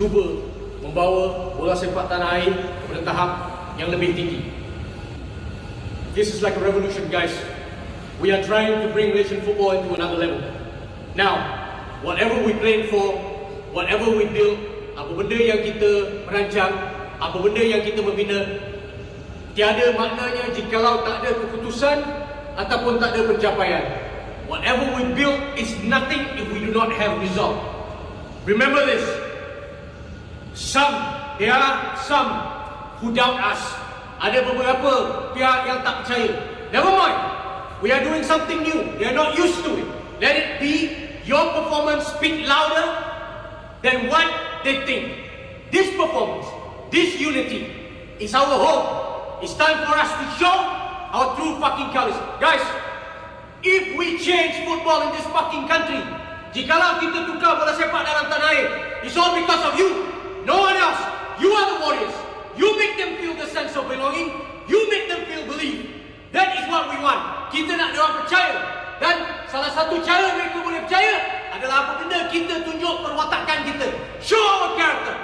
cuba membawa bola sepak tanah air kepada tahap yang lebih tinggi. This is like a revolution guys. We are trying to bring Malaysian football into another level. Now, whatever we plan for, whatever we build, apa benda yang kita merancang, apa benda yang kita membina, tiada maknanya jikalau tak ada keputusan ataupun tak ada pencapaian. Whatever we build is nothing if we do not have result. Remember this. Some, there are some who doubt us. Ada beberapa pihak yang tak percaya. Never mind. We are doing something new. They are not used to it. Let it be your performance speak louder than what they think. This performance, this unity is our hope. It's time for us to show our true fucking colors. Guys, if we change football in this fucking country, jikalau kita tukar bola sepak dalam tanah air, it's all because of you. belonging, you make them feel believe. That is what we want. Kita nak mereka percaya. Dan salah satu cara mereka boleh percaya adalah apa kita tunjuk perwatakan kita. Show our character.